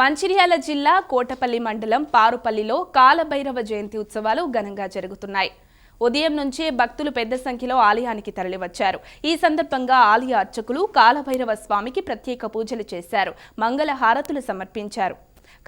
మంచిర్యాల జిల్లా కోటపల్లి మండలం పారుపల్లిలో కాలభైరవ జయంతి ఉత్సవాలు ఘనంగా జరుగుతున్నాయి. ఉదయం నుంచే భక్తులు పెద్ద సంఖ్యలో ఆలయానికి తరలివచ్చారు. ఈ సందర్భంగా ఆలయ అర్చకులు కాలభైరవ స్వామికి ప్రత్యేక పూజలు చేశారు. మంగళ హారతులు సమర్పించారు.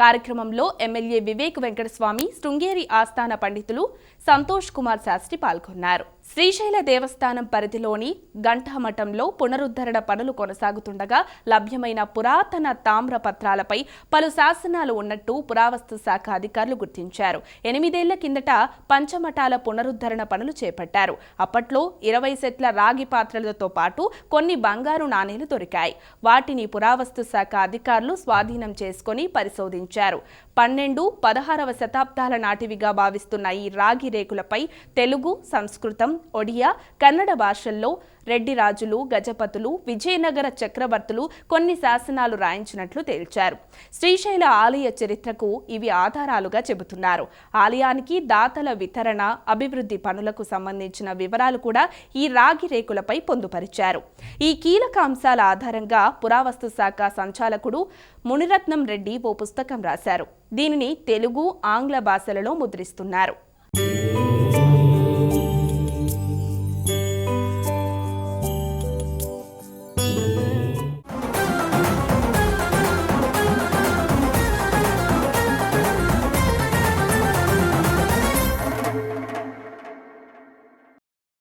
కార్యక్రమంలో ఎమ్మెల్యే వివేక్ వెంకటస్వామి శృంగేరి ఆస్థాన పండితులు సంతోష్ కుమార్ శాస్త్రి పాల్గొన్నారు. శ్రీశైల దేవస్థానం పరిధిలోని గంటామఠంలో పునరుద్ధరణ పనులు కొనసాగుతుండగా లభ్యమైన పురాతన తామ్ర పత్రాలపై పలు శాసనాలు ఉన్నట్టు పురావస్తు శాఖ అధికారులు గుర్తించారు. ఎనిమిదేళ్ళ కిందట పంచమఠాల పునరుద్ధరణ పనులు చేపట్టారు. అప్పట్లో ఇరవై సెట్ల రాగి పాత్రలతో పాటు కొన్ని బంగారు నాణేలు దొరికాయి. వాటిని పురావస్తు శాఖ అధికారులు స్వాధీనం చేసుకొని పరిశోధించారు. పన్నెండు పదహారవ శతాబ్దాల నాటివిగా భావిస్తున్న ఈ రాగి రేకులపై తెలుగు సంస్కృతం ఒడియా కన్నడ భాషల్లో రెడ్డి రాజులు గజపతులు విజయనగర చక్రవర్తులు కొన్ని శాసనాలు రాయించినట్లు తేల్చారు. శ్రీశైల ఆలయ చరిత్రకు ఇవి ఆధారాలుగా చెబుతున్నారు. ఆలయానికి దాతల వితరణ అభివృద్ధి పనులకు సంబంధించిన వివరాలు కూడా ఈ రాగి రేకులపై పొందుపరిచారు. ఈ కీలక అంశాల ఆధారంగా పురావస్తు శాఖ సంచాలకుడు మునిరత్నం రెడ్డి ఓ పుస్తకం రాశారు. దీనిని తెలుగు ఆంగ్ల భాషలలో ముద్రిస్తున్నారు.